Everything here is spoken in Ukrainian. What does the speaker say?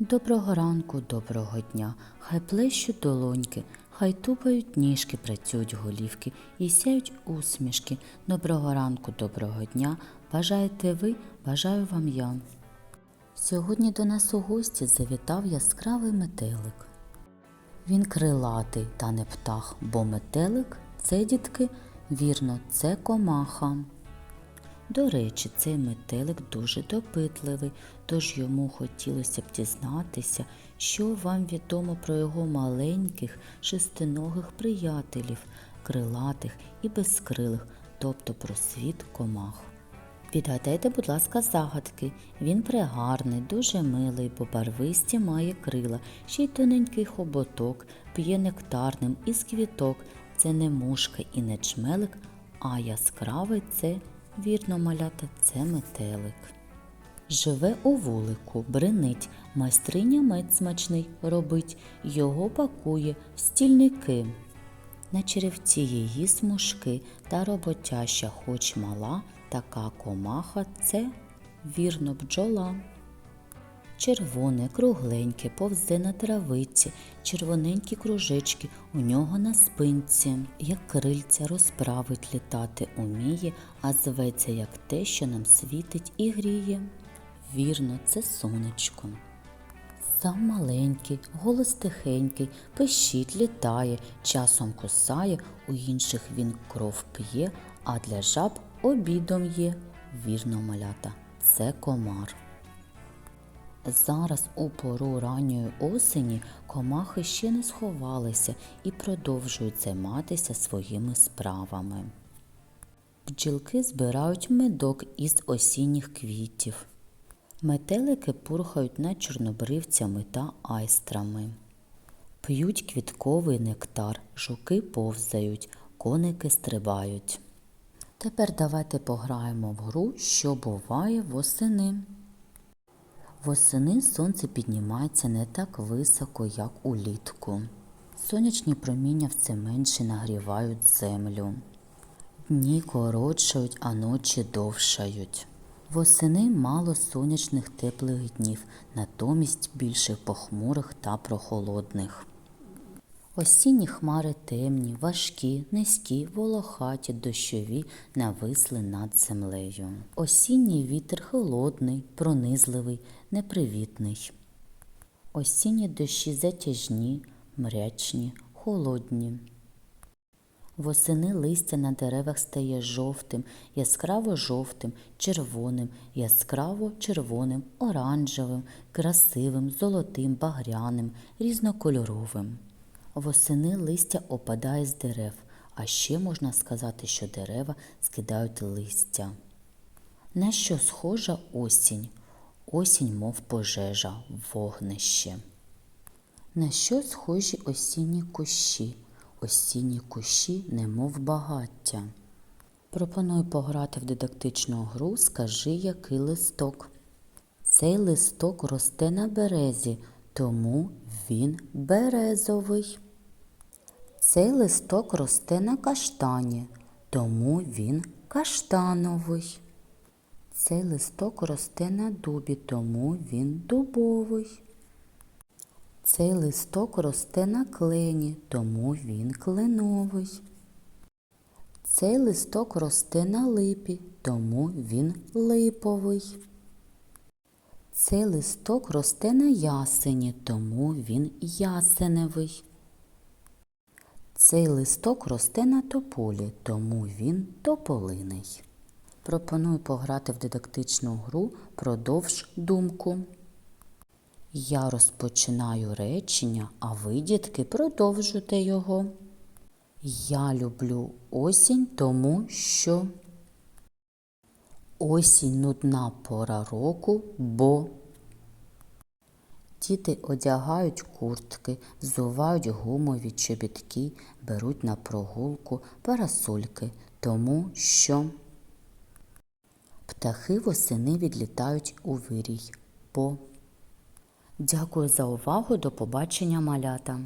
Доброго ранку, доброго дня, хай плещуть долоньки, хай тупають ніжки, працюють голівки і сяють усмішки. Доброго ранку, доброго дня. Бажаєте ви, бажаю вам я. Сьогодні до нас у гості завітав яскравий метелик. Він крилатий та не птах, бо метелик це дітки, вірно, це комаха. До речі, цей метелик дуже допитливий, тож йому хотілося б дізнатися, що вам відомо про його маленьких шестиногих приятелів, крилатих і безкрилих, тобто про світ комах. Відгадайте, будь ласка, загадки. Він пригарний, дуже милий, бо барвисті має крила, ще й тоненький хоботок, п'є нектарним із квіток. Це не мушка і не чмелик, а яскравий це, вірно, малята, це метелик. Живе у вулику, бринить, майстриня мед смачний робить, його пакує в стільники. На черевці її смужки та роботяща, хоч мала, така комаха це вірно бджола. Червоне, кругленьке, повзе на травиці, червоненькі кружечки у нього на спинці, як крильця розправить літати уміє, а зветься як те, що нам світить і гріє. Вірно, це сонечко. Сам маленький, голос тихенький, пищить, літає, часом кусає, у інших він кров п'є, а для жаб обідом є. Вірно, малята, це комар. Зараз у пору ранньої осені комахи ще не сховалися і продовжують займатися своїми справами. Бджілки збирають медок із осінніх квітів. Метелики пурхають над чорнобривцями та айстрами. П'ють квітковий нектар, жуки повзають, коники стрибають. Тепер давайте пограємо в гру, що буває восени. Восени сонце піднімається не так високо, як улітку. Сонячні проміння все менше нагрівають землю. Дні коротшають, а ночі довшають. Восени мало сонячних теплих днів, натомість більше похмурих та прохолодних. Осінні хмари темні, важкі, низькі, волохаті, дощові нависли над землею. Осінній вітер холодний, пронизливий, непривітний. Осінні дощі затяжні, мрячні, холодні. Восени листя на деревах стає жовтим, яскраво жовтим, червоним, яскраво червоним, оранжевим, красивим, золотим, багряним, різнокольоровим. Восени листя опадає з дерев, а ще можна сказати, що дерева скидають листя. На що схожа осінь? Осінь, мов пожежа, вогнище. На що схожі осінні кущі? Осінні кущі, немов багаття. Пропоную пограти в дидактичну гру Скажи, який листок. Цей листок росте на березі, тому він березовий. Цей листок росте на каштані, тому він каштановий. Цей листок росте на дубі, тому він дубовий. Цей листок росте на клені, тому він кленовий. Цей листок росте на липі, тому він липовий. Цей листок росте на ясені, тому він ясеневий. Цей листок росте на тополі, тому він тополиний. Пропоную пограти в дидактичну гру продовж думку. Я розпочинаю речення, а ви, дітки, продовжуйте його. Я люблю осінь, тому що осінь нудна пора року, бо діти одягають куртки, взувають гумові чобітки, беруть на прогулку парасольки, тому що птахи восени відлітають у вирій, бо Дякую за увагу. До побачення, малята.